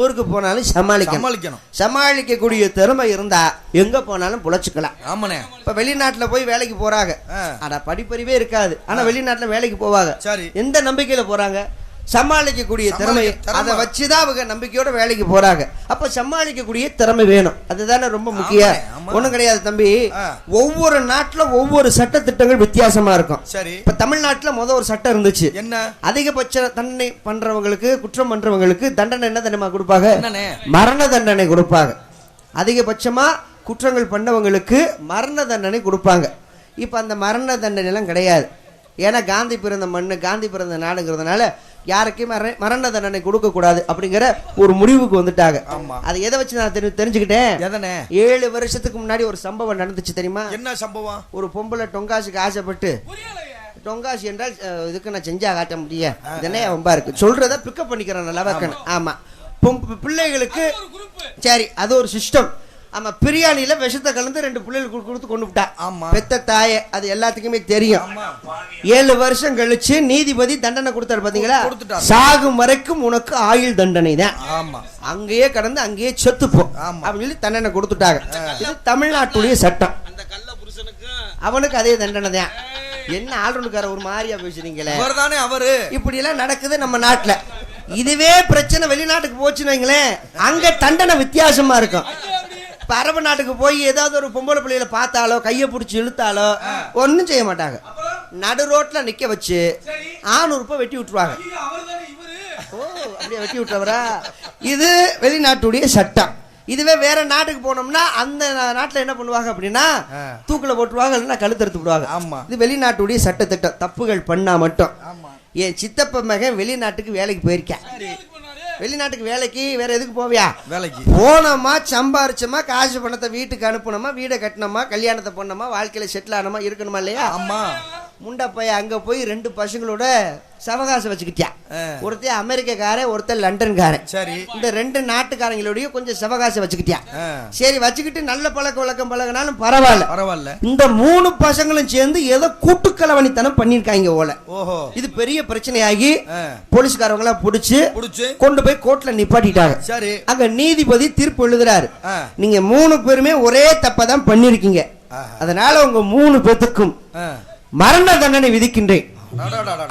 ஊருக்கு போனாலும் சமாளிக்கணும். சமாளிக்கணும். சமாளிக்கக்கூடிய திறமை இருந்தா எங்க போனாலும் புழைச்சுக்கலாம். ஆமாண்ணே. இப்ப வெளிநாட்டுல போய் வேலைக்கு போறாங்க. ஆனா படிப்பறிவே இருக்காது. ஆனா வெளிநாட்டுல வேலைக்கு போவாங்க. சரி. எந்த நம்பிக்கையில போறாங்க? சமாளிக்கக்கூடிய திறமை. அதை வச்சுதான் அவங்க நம்பிக்கையோட வேலைக்கு போறாங்க. அப்ப சமாளிக்கக்கூடிய திறமை வேணும். அதுதானே ரொம்ப முக்கியம். ஒண்ணும் கிடையாது தம்பி. ஒவ்வொரு நாட்டுல ஒவ்வொரு சட்ட திட்டங்கள் வித்தியாசமா இருக்கும். சரி. இப்ப தமிழ்நாட்டுல முத ஒரு சட்டம் இருந்துச்சு. என்ன? அதிகபட்ச தண்டனை பண்றவங்களுக்கு குற்றம் பண்றவங்களுக்கு தண்டனை என்ன தண்டனை கொடுப்பாங்க? மரண தண்டனை கொடுப்பாங்க. அதிகபட்சமா குற்றங்கள் பண்ணவங்களுக்கு மரண தண்டனை கொடுப்பாங்க. இப்போ அந்த மரண தண்டனை எல்லாம் கிடையாது. ஏன்னா காந்தி பிறந்த மண்ணு காந்தி பிறந்த நாடுங்கிறதுனால யாருக்கும் மர- மரண தண்டனை கொடுக்க கூடாது அப்படிங்கிற ஒரு முடிவுக்கு வந்துட்டாங்க. ஆமா. அதை எதை வச்சு நான் தெரி- தெரிஞ்சுக்கிட்டேன்? எதனே? ஏழு வருஷத்துக்கு முன்னாடி ஒரு சம்பவம் நடந்துச்சு தெரியுமா? என்ன சம்பவம்? ஒரு பொம்பளை டொங்காசுக்கு ஆசைப்பட்டு டொங்காசு என்றால் இதுக்கு நான் செஞ்சா காட்ட முடியும் இதனே ரொம்ப இருக்கு? சொல்றத பிக்கப் பண்ணிக்கிறேன் நல்லா ஆமா. பிள்ளைகளுக்கு சரி அது ஒரு சிஸ்டம் ஆமா பிரியாணியில விஷத்தை கலந்து ரெண்டு பிள்ளைகளுக்கு கொடுத்து கொண்டு விட்டா. ஆமா. பெத்த தாயை அது எல்லாத்துக்குமே தெரியும். ஏழு வருஷம் கழிச்சு நீதிபதி தண்டனை கொடுத்தாரு கொடுத்துட்டாரு. சாகும் வரைக்கும் உனக்கு ஆயுள் தண்டனை தான். ஆமா. அங்கேயே கடந்து அங்கேயே செத்துப்போ. ஆமா. அப்படின்னு சொல்லி தண்டனை கொடுத்துட்டாங்க. இது தமிழ்நாட்டுடைய சட்டம். அவனுக்கு அதே தண்டனை தான். என்ன ஆளுநருக்கார ஒரு மாதிரியா பேசுறீங்களே? இவர்தானே அவரு. இப்படி எல்லாம் நடக்குது நம்ம நாட்டுல. இதுவே பிரச்சனை வெளிநாட்டுக்கு போச்சுன்னு வைங்களேன். அங்க தண்டனை வித்தியாசமா இருக்கும். இப்ப அரபு நாட்டுக்கு போய் ஏதாவது ஒரு பொம்பளை பிள்ளைகளை பார்த்தாலோ கையை பிடிச்சி இழுத்தாலோ ஒண்ணும் செய்ய மாட்டாங்க. நடு ரோட்ல நிக்க வச்சு ரூபாய் வெட்டி விட்டுருவாங்க. ஓ அப்படியே வெட்டி விட்டவரா இது வெளிநாட்டுடைய சட்டம். இதுவே வேற நாட்டுக்கு போனோம்னா அந்த நாட்டுல என்ன பண்ணுவாங்க அப்படின்னா. தூக்குல போட்டுருவாங்க இல்லைன்னா கழுத்தறுத்து விடுவாங்க. ஆமா. இது வெளிநாட்டுடைய சட்டத்திட்டம். தப்புகள் பண்ணா மட்டும். என் சித்தப்ப மகன் வெளிநாட்டுக்கு வேலைக்கு போயிருக்கேன். வெளிநாட்டுக்கு வேலைக்கு வேற எதுக்கு போவியா? வேலைக்கு. போனோமா சம்பாரிச்சோமா காசு பணத்தை வீட்டுக்கு அனுப்புனோமா வீடை கட்டினோமா கல்யாணத்தை பண்ணோமா வாழ்க்கையில செட்டில் ஆனோமா இருக்கணுமா இல்லையா? ஆமா. முண்டா பையன் அங்க போய் ரெண்டு பசங்களோட சவகாசம் வச்சுக்கிட்டான் ஆ. ஒருத்தன் அமெரிக்கக்காரன் ஒருத்தன் லண்டன்காரன். சரி. இந்த ரெண்டு நாட்டுக்காரங்களோடய கொஞ்சம் சவகாசம் வச்சுக்கிட்டான் ஆ, சரி வச்சுக்கிட்டு நல்ல பழக்க வழக்கம் பழகினாலும் பரவாயில்ல. பரவாயில்ல. இந்த மூணு பசங்களும் சேர்ந்து ஏதோ கூட்டுக்கலவணித்தனம் பண்ணிருக்காங்க ஓல ஓஹோ. இது பெரிய பிரச்சனையாகி ஆ, போலீஸ்காரவங்க எல்லாம் புடிச்சு புடிச்சு. கொண்டு போய் கோர்ட்ல நிப்பாட்டிட்டாங்க. சரி. அங்க நீதிபதி தீர்ப்பு எழுதுறாரு. நீங்க மூணு பேருமே ஒரே தப்பை தான் பண்ணிருக்கீங்க ஆஹா. அதனால உங்க மூணு பேத்துக்கும். மரண தண்டனை விதிக்கின்றேன்.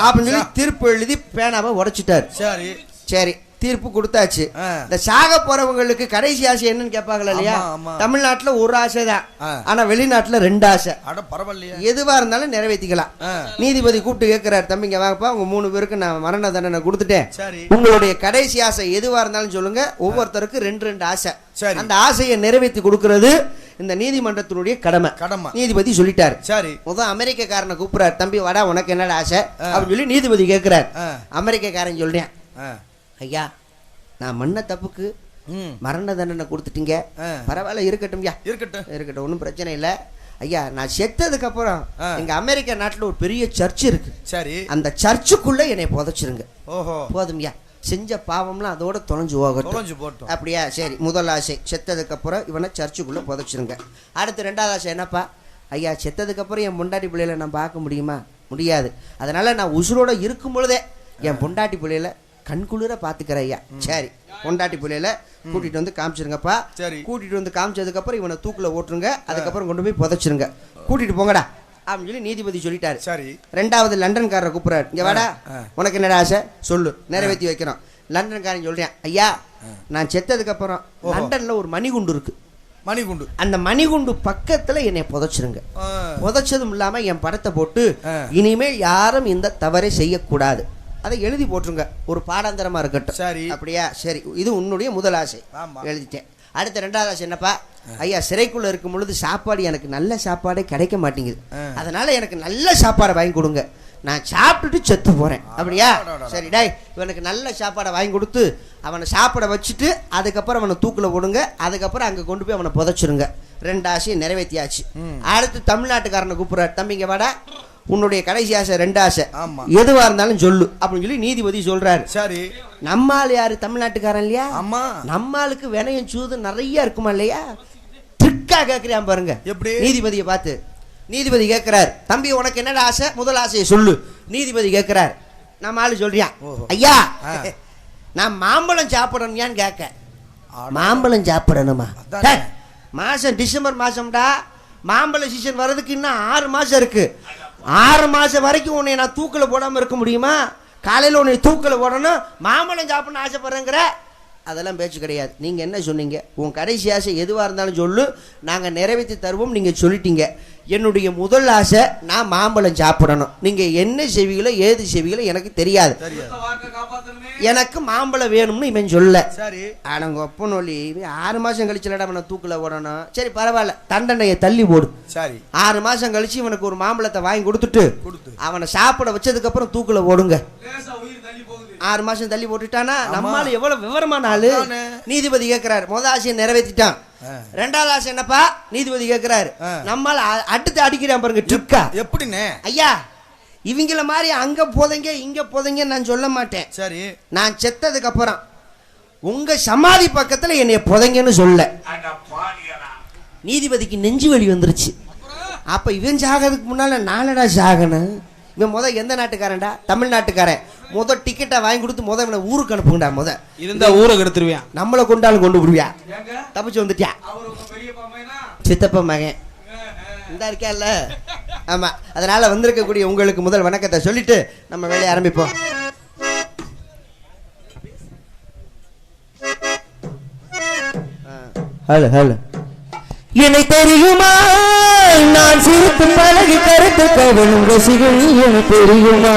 அப்படின்னு சொல்லி தீர்ப்பு எழுதி பேனாவை உடைச்சிட்டாரு சரி சரி தீர்ப்பு கொடுத்தாச்சு. இந்த சாக போறவங்களுக்கு கடைசி ஆசை என்னன்னு கேட்பாங்களா இல்லையா. தமிழ்நாட்டுல ஒரு ஆசை தான். ஆனா வெளிநாட்டுல ரெண்டு ஆசை எதுவா இருந்தாலும் நிறைவேற்றிக்கலாம் நீதிபதி கூப்பிட்டு கேட்கிறார் தம்பிங்க வாங்கப்பா உங்க மூணு பேருக்கு நான் மரண தண்டனை கொடுத்துட்டேன் உங்களுடைய கடைசி ஆசை எதுவா இருந்தாலும் சொல்லுங்க ஒவ்வொருத்தருக்கு ரெண்டு ரெண்டு ஆசை. அந்த ஆசையை நிறைவேற்றி கொடுக்கிறது இந்த நீதிமன்றத்தினுடைய கடமை. கடமை. நீதிபதி சொல்லிட்டாரு. சரி. முதல் அமெரிக்கக்காரனை கூப்பிடுறாரு தம்பி வாடா உனக்கு என்னடா ஆசை? அப்படின்னு சொல்லி நீதிபதி கேட்கிறார் அமெரிக்கக்காரன் சொல்றேன் ஐயா நான் மண்ண தப்புக்கு மரண தண்டனை கொடுத்துட்டீங்க. பரவாயில்ல இருக்கட்டும்யா இருக்கட்டும். இருக்கட்டும் ஒன்றும் பிரச்சனை இல்லை. ஐயா நான் செத்ததுக்கு அப்புறம். எங்க அமெரிக்கா நாட்டுல ஒரு பெரிய சர்ச் இருக்கு. சரி. அந்த சர்ச்சுக்குள்ள என்னை புதைச்சிருங்க. ஓஹோ. போதும்யா செஞ்ச பாவம்லாம் அதோட தொலைஞ்சு போகட்டும். தொலைஞ்சு போட்டோம் அப்படியா? சரி முதல் ஆசை செத்ததுக்கு அப்புறம் இவனை சர்ச்சுக்குள்ள புதைச்சிருங்க. அடுத்து ரெண்டாவது ஆசை என்னப்பா? ஐயா செத்ததுக்கு அப்புறம் என் பொண்டாட்டி பிள்ளைகளை நான் பார்க்க முடியுமா? முடியாது. அதனால நான் உசுரோட இருக்கும் பொழுதே என் பொண்டாட்டி பிள்ளைகளை கண்குளிர பாத்துக்கிறேன் ஐயா. சரி பொண்டாட்டி பிள்ளையில கூட்டிட்டு வந்து காமிச்சிருங்கப்பா. சரி. கூட்டிட்டு வந்து காமிச்சதுக்கு அப்புறம் இவனை தூக்குல ஓட்டுருங்க. அதுக்கப்புறம் கொண்டு போய் புதைச்சிருங்க. கூட்டிட்டு போங்கடா. அப்படின்னு சொல்லி நீதிபதி சொல்லிட்டாரு. சரி. ரெண்டாவது லண்டன்காரரை கூப்பிடுறாரு. இங்க வாடா. உனக்கு என்னடா ஆசை? சொல்லு. நிறைவேற்றி வைக்கிறோம். லண்டன்காரன் சொல்றேன் ஐயா நான் செத்ததுக்கு அப்புறம் ஓஹோ. லண்டன்ல ஒரு மணிகுண்டு இருக்கு. மணிகுண்டு. அந்த மணிகுண்டு பக்கத்துல என்னை புதைச்சிருங்க. புதைச்சதும் இல்லாம என் படத்தை போட்டு. இனிமேல் யாரும் இந்த தவறை செய்யக்கூடாது. அதை எழுதி போட்டுருங்க. ஒரு பாடாந்தரமா இருக்கட்டும். சரி. அப்படியா? சரி. இது உன்னுடைய முதல் ஆசை. எழுதிட்டேன். அடுத்த ரெண்டாவது ஆசை என்னப்பா? ஐயா சிறைக்குள்ள இருக்கும் பொழுது சாப்பாடு எனக்கு நல்ல சாப்பாடே கிடைக்க மாட்டேங்குது. அதனால எனக்கு நல்ல சாப்பாடை வாங்கி கொடுங்க. நான் சாப்பிட்டுட்டு செத்து போறேன். அப்படியா. சரி டேய் இவனுக்கு நல்ல சாப்பாடை வாங்கி கொடுத்து அவனை சாப்பிட வச்சுட்டு அதுக்கப்புறம் அவனை தூக்குல போடுங்க. அதுக்கப்புறம் அங்க கொண்டு போய் அவனை புதைச்சிருங்க. ரெண்டு ஆசையும் நிறைவேற்றியாச்சு. அடுத்து தமிழ்நாட்டுக்காரனை கூப்பிடுறாரு தம்பிங்க வாடா. உன்னுடைய கடைசி ஆசை ரெண்டு ஆசை. ஆமா. எதுவா இருந்தாலும் சொல்லு அப்படின்னு சொல்லி நீதிபதி சொல்றாரு. சரி. நம்மால் யாரு? தமிழ்நாட்டுக்காரன் இல்லையா? ஆமா. நம்மாளுக்கு வினயம் சூது நிறைய இருக்குமா இல்லையா? ட்ரிக்கா கேக்குறான் பாருங்க. எப்படி? நீதிபதியை பார்த்து. நீதிபதி கேட்கிறார் தம்பி உனக்கு என்னடா ஆசை? முதல் ஆசையை சொல்லு. நீதிபதி கேட்கிறார் நம்ம ஆளு சொல்றியான். ஐயா. நான் மாம்பழம் சாப்பிடணும்யான்னு கேட்க. மாம்பழம் சாப்பிடணுமா? மாசம் டிசம்பர் மாசம்டா. மாம்பழ சீசன் வர்றதுக்கு இன்னும் ஆறு மாசம் இருக்கு. ஆறு மாசம் வரைக்கும் உன்னை நான் தூக்கில போடாம இருக்க முடியுமா? காலையில் உன்னை தூக்கில போடணும் மாம்பழம் சாப்பிடணும்னு ஆசைப்படுறேங்கிற அதெல்லாம் பேச்சு கிடையாது. நீங்க என்ன சொன்னீங்க? உன் கடைசி ஆசை எதுவா இருந்தாலும் சொல்லு. நாங்க நிறைவேற்றி தருவோம். நீங்க சொல்லிட்டீங்க. என்னுடைய முதல் ஆசை நான் மாம்பழம் சாப்பிடணும். நீங்க என்ன செய்வீங்களோ ஏது செய்வீங்களோ எனக்கு தெரியாது. எனக்கு மாம்பழம் வேணும்னு இவன் சொல்ல. சரி. ஆனங்க ஒப்பனொலி ஆறு மாசம் கழிச்சுலடா அவனை தூக்கில் ஓடணும்? சரி பரவாயில்ல. தண்டனையை தள்ளி போடு. சரி. ஆறு மாசம் கழிச்சு இவனுக்கு ஒரு மாம்பழத்தை வாங்கி கொடுத்துட்டு கொடுத்து. அவனை சாப்பிட வச்சதுக்கு அப்புறம் தூக்கில் ஓடுங்க. ஆறு மாசம் தள்ளி போட்டுட்டானா. நம்மால எவ்வளவு விவரமான ஆளு. நீதிபதி கேட்கிறாரு முத ஆசையை நிறைவேற்றிட்டான். ரெண்டாவது ஆசை என்னப்பா? நீதிபதி கேட்கிறாரு. நம்மால அடுத்து அடிக்கிறான் பாருங்க ட்ரிக்கா. எப்படிண்ணே? ஐயா இவங்கள மாதிரி அங்க போதைங்க இங்க போதைங்க நான் சொல்ல மாட்டேன். சரி. நான் செத்ததுக்கு அப்புறம் உங்க சமாதி பக்கத்துல என்னைய புதைங்கன்னு சொல்ல. நீதிபதிக்கு நெஞ்சு வலி வந்துருச்சு. அப்ப இவன் சாகிறதுக்கு முன்னால நானடா சாகணும் இவன் முத எந்த நாட்டுக்காரன்டா? தமிழ்நாட்டுக்காரன். முத டிக்கெட்டை வாங்கி கொடுத்து முத இவனை ஊருக்கு அனுப்புங்கடா முத. இருந்தா ஊரை கெடுத்துருவேன் நம்மளை கொண்டாலும் கொண்டு விடுவியா? ஏங்க? தப்பிச்சு வந்துட்டியா? அவர் உங்க பெரிய பாமைனா சித்தப்ப மகன். இந்த இருக்கேல்ல ஆமா. அதனால வந்திருக்கக்கூடிய உங்களுக்கு முதல் வணக்கத்தை சொல்லிட்டு நம்ம வேலையை ஆரம்பிப்போம். Hello hello. என்னை தெரியுமா? நான் சிரித்து பழகி கருத்து கவனம் ரசிகள் என தெரியுமா?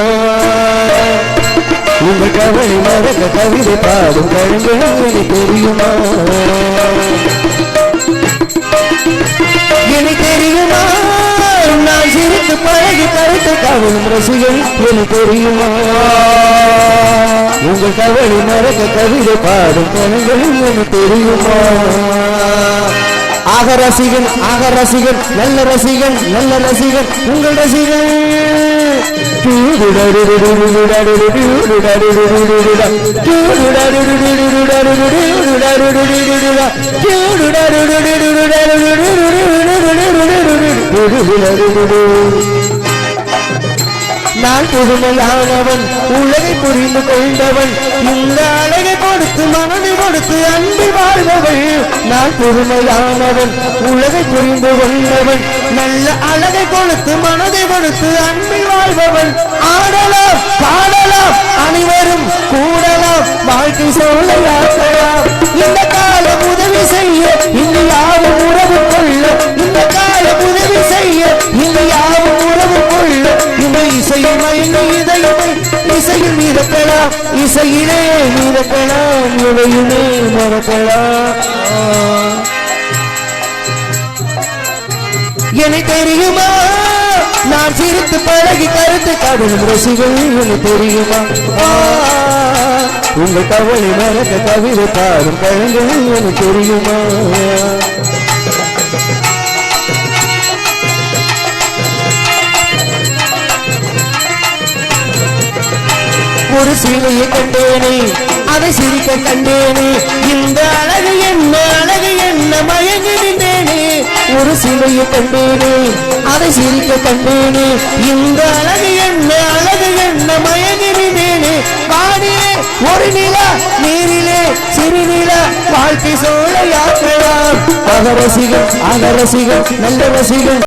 உங்கள் கவலை மறக்க கவிதை பாடும் கழுங்கள் என தெரியுமா? எனக்கு தெரியுமா? நான் சிரித்து பழகி கருத்து கவனம் ரசிகள் எனக்கு தெரியுமா? உங்கள் கவலை மறக்க கவிதை பாடும் கணங்கள் எனக்கு தெரியுமா? ஆக ரசிகன் ஆக ரசிகன் நல்ல ரசிகன் நல்ல ரசிகன் உங்கள் ரசிகன் நான் புதுமையானவன் உலகை புரிந்து கொண்டவன் இந்த அழகை கொடுத்து மனதை கொடுத்து அன்பு வாழ்பவள். நான் புதுமையானவன் உலகை புரிந்து கொண்டவன் நல்ல அழகை கொடுத்து மனதை கொடுத்து அன்பி வாழ்பவன் ஆடலாம் பாடலாம் அனைவரும் கூடலாம். வாழ்க்கை சோழையாக்கலாம் மிதக்கலாம் இசையிலே மிதக்கலாம் இவையுமே மறக்கலாம் என தெரியுமா? நான் சிரித்து பழகி கருத்து கடலும் ரசிகள் என தெரியுமா? உங்கள் கவலை மறக்க கவிதை பாடும் பழங்கள் என தெரியுமா? சிலையை கண்டேனே அதை சிரிக்க கண்டேனே. இந்த அழகு என்ன அழகு என்ன மயங்கி நின்றேனே. ஒரு சிலையை கண்டேனே அதை சிரிக்க கண்டேனே. இந்த அழகு என்ன அழகு என்ன மயங்கி நின்றேனே. வானிலே ஒரு நிலா நீரிலே சிறு வாழ்க்கை சோழ யாத்திரா அகரசிகள் அகரசிகள் நல்ல ரசிகள்